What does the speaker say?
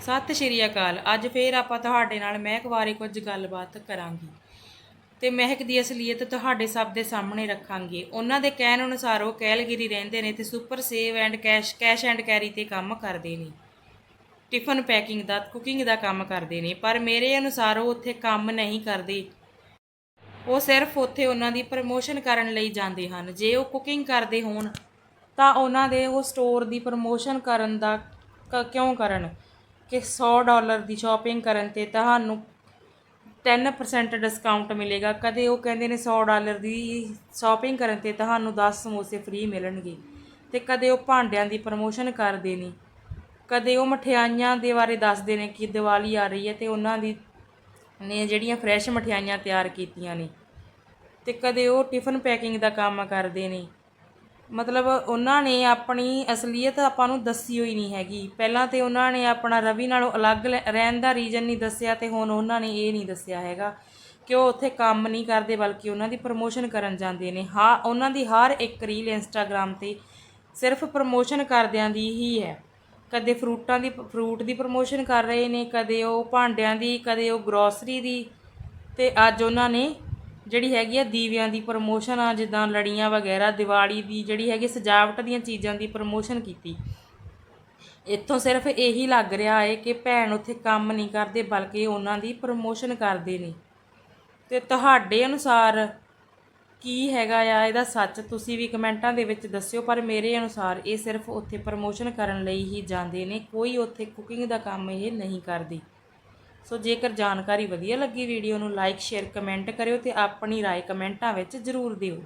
ਸਤਿ ਸ਼੍ਰੀ ਅਕਾਲ। ਅੱਜ ਫੇਰ ਆਪਾਂ ਤੁਹਾਡੇ ਨਾਲ ਮਹਿਕ ਬਾਰੇ ਕੁਝ ਗੱਲਬਾਤ ਕਰਾਂਗੇ। ਤੇ ਮਹਿਕ ਦੀ ਅਸਲੀਅਤ ਤੁਹਾਡੇ ਸਭ ਦੇ ਸਾਹਮਣੇ ਰੱਖਾਂਗੇ। ਉਹਨਾਂ ਦੇ ਕਹਿਣ ਅਨੁਸਾਰ ਉਹ ਕੈਲਗਰੀ ਰਹਿੰਦੇ ਨੇ ਤੇ super save and cash cash and carry ਤੇ ਕੰਮ ਕਰਦੇ ਨੇ। ਟਿਫਨ ਪੈਕਿੰਗ ਦਾ ਕੁਕਿੰਗ ਦਾ ਕੰਮ ਕਰਦੇ ਨੇ। ਪਰ ਮੇਰੇ ਅਨੁਸਾਰ ਉਹ ਉੱਥੇ ਕੰਮ ਨਹੀਂ ਕਰਦੇ। ਉਹ ਸਿਰਫ ਉੱਥੇ ਉਹਨਾਂ ਦੀ ਪ੍ਰਮੋਸ਼ਨ ਕਰਨ ਲਈ ਜਾਂਦੇ ਹਨ। ਜੇ ਉਹ ਕੁਕਿੰਗ ਕਰਦੇ ਹੋਣ, ਤਾਂ ਉਹਨਾਂ ਦੇ ਉਹ ਸਟੋਰ ਦੀ ਪ੍ਰਮੋਸ਼ਨ ਕਰਨ ਦਾ ਕ- ਕਿਉਂ ਕਰਨ? ਕਿ 100 ਡਾਲਰ ਦੀ ਸ਼ਾਪਿੰਗ ਕਰਨ ਤੇ ਤੁਹਾਨੂੰ 10% ਡਿਸਕਾਊਂਟ ਮਿਲੇਗਾ। ਕਦੇ ਉਹ ਕਹਿੰਦੇ ਨੇ 100 ਡਾਲਰ ਦੀ ਸ਼ਾਪਿੰਗ ਕਰਨ ਤੇ ਤੁਹਾਨੂੰ 10 ਸਮੋਸੇ ਫ੍ਰੀ ਮਿਲਣਗੇ ਤੇ ਕਦੇ ਉਹ ਭਾਂਡਿਆਂ ਦੀ ਪ੍ਰਮੋਸ਼ਨ ਕਰਦੇ ਨੇ। ਕਦੇ ਉਹ ਮਠਿਆਈਆਂ ਦੇ ਬਾਰੇ ਦੱਸਦੇ ਨੇ ਕਿ ਦੀਵਾਲੀ ਆ ਰਹੀ ਹੈ ਤੇ ਉਹਨਾਂ ਦੀ ਨੇ ਜਿਹੜੀਆਂ ਫਰੈਸ਼ ਮਠਿਆਈਆਂ ਤਿਆਰ ਕੀਤੀਆਂ ਨੇ ਤੇ ਕਦੇ ਉਹ ਟਿਫਨ ਪੈਕਿੰਗ ਦਾ ਕੰਮ ਕਰਦੇ ਨੇ। ਮਤਲਬ ਉਹਨਾਂ ਨੇ ਆਪਣੀ ਅਸਲੀਅਤ ਆਪਾਂ ਨੂੰ ਦੱਸੀ ਹੋਈ ਨਹੀਂ ਹੈਗੀ। ਪਹਿਲਾਂ ਤਾਂ ਉਹਨਾਂ ਨੇ ਆਪਣਾ ਰਵੀ ਨਾਲੋਂ ਅਲੱਗ ਲੈ- ਰਹਿਣ ਦਾ ਰੀਜ਼ਨ ਨਹੀਂ ਦੱਸਿਆ ਅਤੇ ਹੁਣ ਉਹਨਾਂ ਨੇ ਇਹ ਨਹੀਂ ਦੱਸਿਆ ਹੈਗਾ ਕਿ ਉਹ ਉੱਥੇ ਕੰਮ ਨਹੀਂ ਕਰਦੇ ਬਲਕਿ ਉਹਨਾਂ ਦੀ ਪ੍ਰਮੋਸ਼ਨ ਕਰਨ ਜਾਂਦੇ ਨੇ। ਹਾਂ ਉਹਨਾਂ ਦੀ ਹਰ ਇੱਕ ਰੀਲ ਇੰਸਟਾਗ੍ਰam ਤੇ ਸਿਰਫ ਪ੍ਰਮੋਸ਼ਨ ਕਰਦਿਆਂ ਦੀ ਹੀ ਹੈ। ਕਦੇ ਫਰੂਟਾਂ ਦੀ ਫਰੂਟ ਦੀ ਪ੍ਰਮੋਸ਼ਨ ਕਰ ਰਹੇ ਨੇ, ਕਦੇ ਉਹ ਭਾਂਡਿਆਂ ਦੀ, ਕਦੇ ਉਹ ਗਰੋਸਰੀ ਦੀ ਤੇ ਅੱਜ ਉਹਨਾਂ ਨੇ ਜਿਹੜੀ ਹੈਗੀ ਆ ਦੀਵਿਆਂ ਦੀ ਪ੍ਰਮੋਸ਼ਨ ਆ, ਜਿੱਦਾਂ ਲੜੀਆਂ ਵਗੈਰਾ, ਦੀਵਾਲੀ ਦੀ ਜਿਹੜੀ ਹੈਗੀ ਸਜਾਵਟ ਦੀਆਂ ਚੀਜ਼ਾਂ ਦੀ ਪ੍ਰਮੋਸ਼ਨ ਕੀਤੀ। ਇੱਥੋਂ ਸਿਰਫ ਇਹੀ ਲੱਗ ਰਿਹਾ ਹੈ ਕਿ ਭੈਣ ਉੱਥੇ ਕੰਮ ਨਹੀਂ ਕਰਦੇ, ਬਲਕਿ ਉਹਨਾਂ ਦੀ ਪ੍ਰਮੋਸ਼ਨ ਕਰਦੇ ਨੇ। ਤੇ ਤੁਹਾਡੇ ਅਨੁਸਾਰ ਕੀ ਹੈਗਾ ਆ? ਇਹਦਾ ਸੱਚ ਤੁਸੀਂ ਵੀ ਕਮੈਂਟਾਂ ਦੇ ਵਿੱਚ ਦੱਸਿਓ, ਪਰ ਮੇਰੇ ਅਨੁਸਾਰ ਇਹ ਸਿਰਫ ਉੱਥੇ ਪ੍ਰਮੋਸ਼ਨ ਕਰਨ ਲਈ ਹੀ ਜਾਂਦੇ ਨੇ। ਕੋਈ ਉੱਥੇ ਕੁਕਿੰਗ ਦਾ ਕੰਮ ਇਹ ਨਹੀਂ ਕਰਦੇ। ਸੋ ਜੇਕਰ ਜਾਣਕਾਰੀ ਵਧੀਆ ਲੱਗੀ ਵੀਡੀਓ ਨੂੰ ਲਾਈਕ ਸ਼ੇਅਰ ਕਮੈਂਟ ਕਰਿਓ ਤੇ ਆਪਣੀ رائے ਕਮੈਂਟਾਂ ਵਿੱਚ ਜ਼ਰੂਰ ਦਿਓ